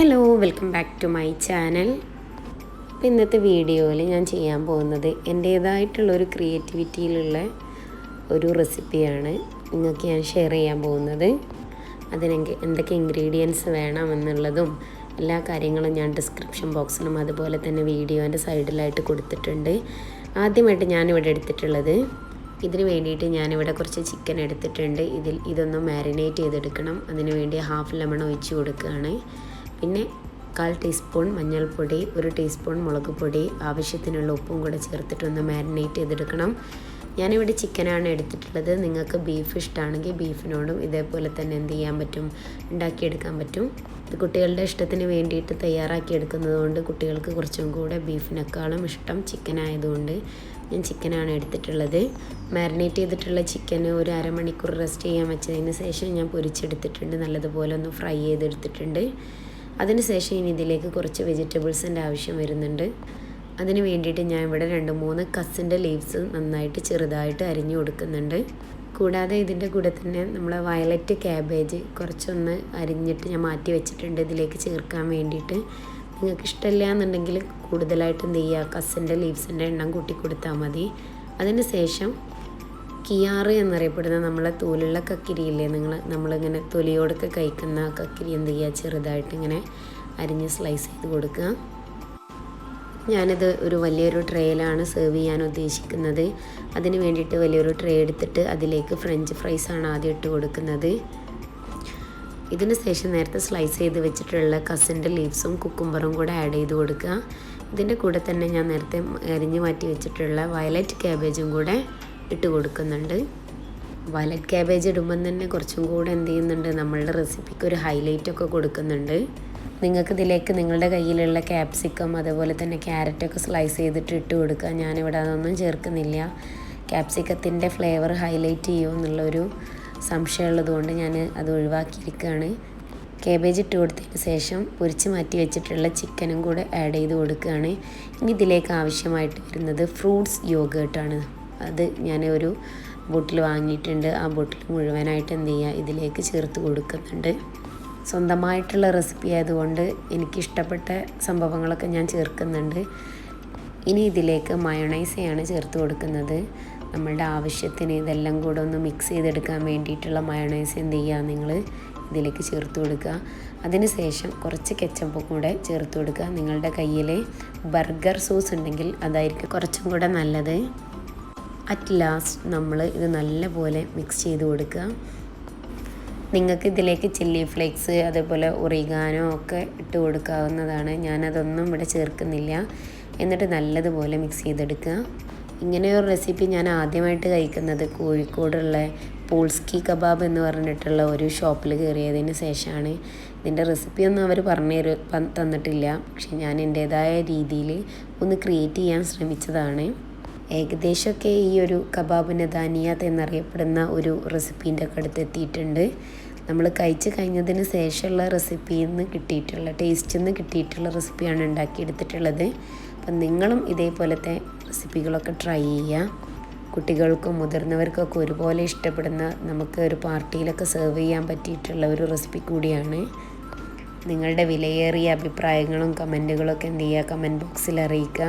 Hello welcome back to my channel. അപ്പോൾ ഇന്നത്തെ വീഡിയോയിൽ ഞാൻ ചെയ്യാൻ പോകുന്നത് എന്റേതായിട്ടുള്ളൊരു ക്രിയേറ്റിവിറ്റിയിലുള്ള ഒരു റെസിപ്പിയാണ് നിങ്ങൾക്ക് ഞാൻ ഷെയർ ചെയ്യാൻ പോകുന്നത്. അതിനെങ്കിൽ എന്തൊക്കെ ഇൻഗ്രീഡിയൻസ് വേണമെന്നുള്ളതും എല്ലാ കാര്യങ്ങളും ഞാൻ ഡിസ്ക്രിപ്ഷൻ ബോക്സിലും അതുപോലെ തന്നെ വീഡിയോന്റെ സൈഡിലായിട്ട് കൊടുത്തിട്ടുണ്ട്. ആദ്യമായിട്ട് ഞാനിവിടെ എടുത്തിട്ടുള്ളത് ഇതിന് വേണ്ടിയിട്ട് ഞാനിവിടെ കുറച്ച് ചിക്കൻ എടുത്തിട്ടുണ്ട്. ഇതിൽ ഇതൊന്ന് മാരിനേറ്റ് ചെയ്തെടുക്കണം. അതിന് വേണ്ടി ഹാഫ് ലെമൺ ഒഴിച്ച് കൊടുക്കുകയാണ്. പിന്നെ കാൽ ടീസ്പൂൺ മഞ്ഞൾപ്പൊടി ഒരു ടീസ്പൂൺ മുളക് പൊടി ആവശ്യത്തിനുള്ള ഉപ്പും കൂടെ ചേർത്തിട്ടൊന്ന് മാരിനേറ്റ് ചെയ്തെടുക്കണം. ഞാനിവിടെ ചിക്കനാണ് എടുത്തിട്ടുള്ളത്. നിങ്ങൾക്ക് ബീഫ് ഇഷ്ടമാണെങ്കിൽ ബീഫിനോടും ഇതേപോലെ തന്നെ എന്ത് ചെയ്യാൻ പറ്റും ഉണ്ടാക്കിയെടുക്കാൻ പറ്റും. ഇത് കുട്ടികളുടെ ഇഷ്ടത്തിന് വേണ്ടിയിട്ട് തയ്യാറാക്കി എടുക്കുന്നത് കൊണ്ട് കുട്ടികൾക്ക് കുറച്ചും കൂടെ ബീഫിനേക്കാളും ഇഷ്ടം ചിക്കൻ ആയതുകൊണ്ട് ഞാൻ ചിക്കനാണ് എടുത്തിട്ടുള്ളത്. മാരിനേറ്റ് ചെയ്തിട്ടുള്ള ചിക്കൻ ഒരു അരമണിക്കൂർ റെസ്റ്റ് ചെയ്യാൻ വെച്ചതിന് ശേഷം ഞാൻ പൊരിച്ചെടുത്തിട്ടുണ്ട്. നല്ലതുപോലെ ഒന്ന് ഫ്രൈ ചെയ്തെടുത്തിട്ടുണ്ട്. അതിനുശേഷം ഇനി ഇതിലേക്ക് കുറച്ച് വെജിറ്റബിൾസിന്റെ ആവശ്യം വരുന്നുണ്ട്. അതിന് വേണ്ടിയിട്ട് ഞാൻ ഇവിടെ രണ്ട് മൂന്ന് കസിന്റെ ലീവ്സ് നന്നായിട്ട് ചെറുതായിട്ട് അരിഞ്ഞു കൊടുക്കുന്നുണ്ട്. കൂടാതെ ഇതിന്റെ കൂടെ തന്നെ നമ്മൾ വയലറ്റ് ക്യാബേജ് കുറച്ചൊന്ന് അരിഞ്ഞിട്ട് ഞാൻ മാറ്റി വെച്ചിട്ടുണ്ട് ഇതിലേക്ക് ചേർക്കാൻ വേണ്ടിയിട്ട്. നിങ്ങൾക്ക് ഇഷ്ടമില്ല എന്നുണ്ടെങ്കിൽ കൂടുതലായിട്ട് എന്ത് ചെയ്യുക കസിന്റെ ലീവ്സിന്റെ എണ്ണം കൂട്ടി കൊടുത്താൽ മതി. അതിന് ശേഷം കിയാറ് എന്നറിയപ്പെടുന്ന നമ്മളെ തോലുള്ള കക്കിരിയില്ലേ? നിങ്ങൾ നമ്മളിങ്ങനെ തൊലിയോടൊക്കെ കഴിക്കുന്ന കക്കിരി എന്ത് ചെയ്യുക ചെറുതായിട്ട് ഇങ്ങനെ അരിഞ്ഞ് സ്ലൈസ് ചെയ്ത് കൊടുക്കുക. ഞാനിത് ഒരു വലിയൊരു ട്രേയിലാണ് സെർവ് ചെയ്യാൻ ഉദ്ദേശിക്കുന്നത്. അതിന് വേണ്ടിയിട്ട് വലിയൊരു ട്രേ എടുത്തിട്ട് അതിലേക്ക് ഫ്രഞ്ച് ഫ്രൈസ് ആണ് ആദ്യം ഇട്ട് കൊടുക്കുന്നത്. ഇതിന് ശേഷം നേരത്തെ സ്ലൈസ് ചെയ്ത് വെച്ചിട്ടുള്ള കസിന്റെ ലീവ്സും കുക്കുംബറും കൂടെ ആഡ് ചെയ്ത് കൊടുക്കുക. ഇതിന്റെ കൂടെ തന്നെ ഞാൻ നേരത്തെ അരിഞ്ഞ് മാറ്റി വെച്ചിട്ടുള്ള വയലറ്റ് ക്യാബേജും കൂടെ ഇട്ട് കൊടുക്കുന്നുണ്ട്. വയലറ്റ് ക്യാബേജ് ഇടുമ്പം തന്നെ കുറച്ചും കൂടെ എന്ത് ചെയ്യുന്നുണ്ട് നമ്മളുടെ റെസിപ്പിക്ക് ഒരു ഹൈലൈറ്റ് ഒക്കെ കൊടുക്കുന്നുണ്ട്. നിങ്ങൾക്ക് ഇതിലേക്ക് നിങ്ങളുടെ കയ്യിലുള്ള ക്യാപ്സിക്കം അതുപോലെ തന്നെ ക്യാരറ്റൊക്കെ സ്ലൈസ് ചെയ്തിട്ട് ഇട്ട് കൊടുക്കുക. ഞാനിവിടെ അതൊന്നും ചേർക്കുന്നില്ല. ക്യാപ്സിക്കത്തിന്റെ ഫ്ലേവർ ഹൈലൈറ്റ് ചെയ്യുമോ എന്നുള്ളൊരു സംശയമുള്ളതുകൊണ്ട് ഞാൻ അത് ഒഴിവാക്കിയിരിക്കുകയാണ്. കേബേജ് ഇട്ട് കൊടുത്തതിന് ശേഷം പൊരിച്ച് മാറ്റി വെച്ചിട്ടുള്ള ചിക്കനും കൂടെ ആഡ് ചെയ്ത് കൊടുക്കുകയാണ്. ഇനി ഇതിലേക്ക് ആവശ്യമായിട്ട് വരുന്നത് ഫ്രൂട്ട്സ് യോഗേർട്ടാണ് അത് ഞാൻ ഒരു ബോട്ടിൽ വാങ്ങിയിട്ടുണ്ട്. ആ ബോട്ടിൽ മുഴുവനായിട്ട് എന്ത് ചെയ്യുക ഇതിലേക്ക് ചേർത്ത് കൊടുക്കുന്നുണ്ട്. സ്വന്തമായിട്ടുള്ള റെസിപ്പി ആയതുകൊണ്ട് എനിക്കിഷ്ടപ്പെട്ട സംഭവങ്ങളൊക്കെ ഞാൻ ചേർക്കുന്നുണ്ട്. ഇനി ഇതിലേക്ക് മയോണൈസയാണ് ചേർത്ത് കൊടുക്കുന്നത്. നമ്മളുടെ ആവശ്യത്തിന് ഇതെല്ലാം കൂടെ ഒന്ന് മിക്സ് ചെയ്തെടുക്കാൻ വേണ്ടിയിട്ടുള്ള മയോണൈസ് എന്ത് ചെയ്യുക നിങ്ങൾ ഇതിലേക്ക് ചേർത്ത് കൊടുക്കുക. അതിനുശേഷം കുറച്ച് കെച്ചപ്പ് കൂടെ ചേർത്ത് കൊടുക്കുക. നിങ്ങളുടെ കയ്യിൽ ബർഗർ സോസ് ഉണ്ടെങ്കിൽ അതായിരിക്കും കുറച്ചും കൂടെ നല്ലത്. അറ്റ് ലാസ്റ്റ് നമ്മൾ ഇത് നല്ലപോലെ മിക്സ് ചെയ്ത് കൊടുക്കുക. നിങ്ങൾക്ക് ഇതിലേക്ക് ചില്ലി ഫ്ലേക്സ് അതേപോലെ ഒറിഗാനോ ഒക്കെ ഇട്ട് കൊടുക്കാവുന്നതാണ്. ഞാനതൊന്നും ഇവിടെ ചേർക്കുന്നില്ല. എന്നിട്ട് നല്ലതുപോലെ മിക്സ് ചെയ്തെടുക്കുക. ഇങ്ങനെ ഒരു റെസിപ്പി ഞാൻ ആദ്യമായിട്ട് കഴിക്കുന്നത് കോഴിക്കോടുള്ള പോൾസ്കി കബാബ് എന്ന് പറഞ്ഞിട്ടുള്ള ഒരു ഷോപ്പിൽ കയറിയതിന് ശേഷമാണ്. ഇതിന്റെ റെസിപ്പിയൊന്നും അവർ പറഞ്ഞു തന്നിട്ടില്ല. പക്ഷെ ഞാൻ എന്റേതായ രീതിയിൽ ഒന്ന് ക്രിയേറ്റ് ചെയ്യാൻ ശ്രമിച്ചതാണ്. ഏകദേശമൊക്കെ ഈ ഒരു കബാബിന് നദാനിയാത്ത് എന്നറിയപ്പെടുന്ന ഒരു റെസിപ്പീന്റെ ഒക്കെ അടുത്ത് എത്തിയിട്ടുണ്ട്. നമ്മൾ കഴിച്ച് കഴിഞ്ഞതിന് ശേഷമുള്ള റെസിപ്പിയിൽ നിന്ന് കിട്ടിയിട്ടുള്ള ടേസ്റ്റിൽ നിന്ന് കിട്ടിയിട്ടുള്ള റെസിപ്പിയാണ് ഉണ്ടാക്കിയെടുത്തിട്ടുള്ളത്. അപ്പം നിങ്ങളും ഇതേപോലത്തെ റെസിപ്പികളൊക്കെ ട്രൈ ചെയ്യുക. കുട്ടികൾക്കും മുതിർന്നവർക്കൊക്കെ ഒരുപോലെ ഇഷ്ടപ്പെടുന്ന നമുക്ക് ഒരു പാർട്ടിയിലൊക്കെ സെർവ് ചെയ്യാൻ പറ്റിയിട്ടുള്ള ഒരു റെസിപ്പി കൂടിയാണ്. നിങ്ങളുടെ വിലയേറിയ അഭിപ്രായങ്ങളും കമന്റുകളൊക്കെ എന്ത് ചെയ്യുക? കമന്റ് ബോക്സിൽ അറിയിക്കുക.